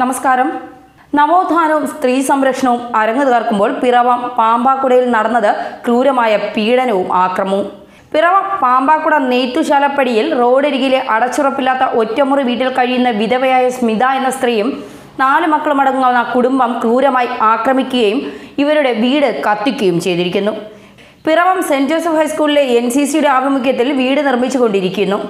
നമസ്കാരം. നവോത്ഥാനവും സ്ത്രീ സംരക്ഷണവും അരങ്ങു തീർക്കുമ്പോൾ പിറവം പാമ്പാക്കുടയിൽ നടന്നത് ക്രൂരമായ പീഡനവും ആക്രമവും. പിറവം പാമ്പാക്കുട നെയ്ത്തുശാലപ്പടിയിൽ റോഡരികിലെ അടച്ചുറപ്പില്ലാത്ത ഒറ്റമുറി വീട്ടിൽ കഴിയുന്ന വിധവയായ സ്മിത എന്ന സ്ത്രീയും നാല് മക്കളുമടങ്ങുന്ന കുടുംബം ക്രൂരമായി ആക്രമിക്കുകയും ഇവരുടെ വീട് കത്തിക്കുകയും ചെയ്തിരിക്കുന്നു. പിറവം സെന്റ് ജോസഫ് ഹൈസ്കൂളിലെ എൻ സി സിയുടെ ആഭിമുഖ്യത്തിൽ വീട് നിർമ്മിച്ചുകൊണ്ടിരിക്കുന്നു.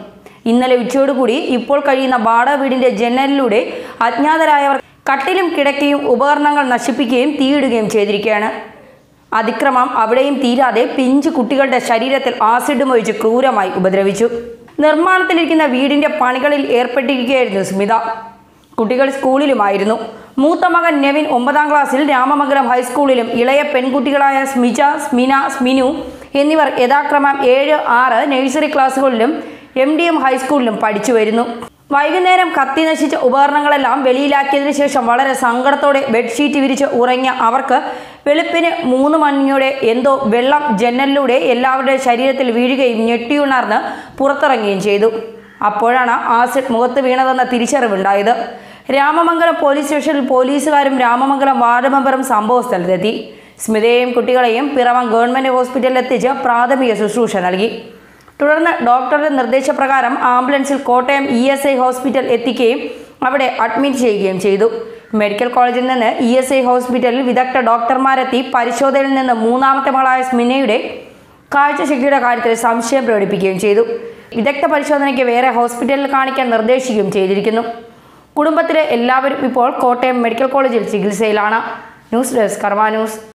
ഇന്നലെ ഉച്ചയോടുകൂടി ഇപ്പോൾ കഴിയുന്ന വാടക വീടിന്റെ ജനലിലൂടെ അജ്ഞാതരായവർ കട്ടിലും കിടക്കയും ഉപകരണങ്ങൾ നശിപ്പിക്കുകയും തീയിടുകയും ചെയ്തിരിക്കുകയാണ്. അതിക്രമം അവിടെയും തീരാതെ പിഞ്ചു കുട്ടികളുടെ ശരീരത്തിൽ ആസിഡും ഒഴിച്ച് ക്രൂരമായി ഉപദ്രവിച്ചു. നിർമ്മാണത്തിലിരിക്കുന്ന വീടിന്റെ പണികളിൽ ഏർപ്പെട്ടിരിക്കുകയായിരുന്നു സ്മിത. കുട്ടികൾ സ്കൂളിലുമായിരുന്നു. മൂത്ത മകൻ നെവിൻ ഒമ്പതാം ക്ലാസ്സിൽ രാമമംഗലം ഹൈസ്കൂളിലും ഇളയ പെൺകുട്ടികളായ സ്മിജ സ്മിന സ്മിനു എന്നിവർ യഥാക്രമം ഏഴ് ആറ് നഴ്സറി ക്ലാസ്സുകളിലും എം ഡി എം ഹൈസ്കൂളിലും പഠിച്ചു വരുന്നു. വൈകുന്നേരം കത്തി നശിച്ച ഉപകരണങ്ങളെല്ലാം വെളിയിലാക്കിയതിനു ശേഷം വളരെ സങ്കടത്തോടെ ബെഡ്ഷീറ്റ് വിരിച്ച് ഉറങ്ങിയ അവർക്ക് വെളുപ്പിന് മൂന്ന് മണിയോടെ എന്തോ വെള്ളം ജനലിലൂടെ എല്ലാവരുടെ ശരീരത്തിൽ വീഴുകയും ഞെട്ടിയുണർന്ന് പുറത്തിറങ്ങുകയും ചെയ്തു. അപ്പോഴാണ് ആസിഡ് മുഖത്ത് വീണതെന്ന തിരിച്ചറിവുണ്ടായത്. രാമമംഗലം പോലീസ് സ്റ്റേഷനിൽ പോലീസുകാരും രാമമംഗലം വാർഡ് മെമ്പറും സംഭവ സ്ഥലത്തെത്തി. സ്മിതയെയും കുട്ടികളെയും പിറവം ഗവൺമെന്റ് ഹോസ്പിറ്റലിൽ എത്തിച്ച് പ്രാഥമിക ശുശ്രൂഷ നൽകി. തുടർന്ന് ഡോക്ടറുടെ നിർദ്ദേശപ്രകാരം ആംബുലൻസിൽ Kottayam E S I hospital എത്തിക്കുകയും അവിടെ അഡ്മിറ്റ് ചെയ്യുകയും ചെയ്തു. മെഡിക്കൽ കോളേജിൽ നിന്ന് ഇ എസ് ഐ ഹോസ്പിറ്റലിൽ വിദഗ്ധ ഡോക്ടർമാരെത്തി. പരിശോധനയിൽ നിന്ന് മൂന്നാമത്തെ മകളായ സ്മിനയുടെ കാഴ്ചശക്തിയുടെ കാര്യത്തിൽ സംശയം പ്രകടിപ്പിക്കുകയും ചെയ്തു. വിദഗ്ധ പരിശോധനയ്ക്ക് വേറെ ഹോസ്പിറ്റലിൽ കാണിക്കാൻ നിർദ്ദേശിക്കുകയും ചെയ്തിരിക്കുന്നു. കുടുംബത്തിലെ എല്ലാവരും ഇപ്പോൾ കോട്ടയം മെഡിക്കൽ കോളേജിൽ ചികിത്സയിലാണ്. News desk Karma news.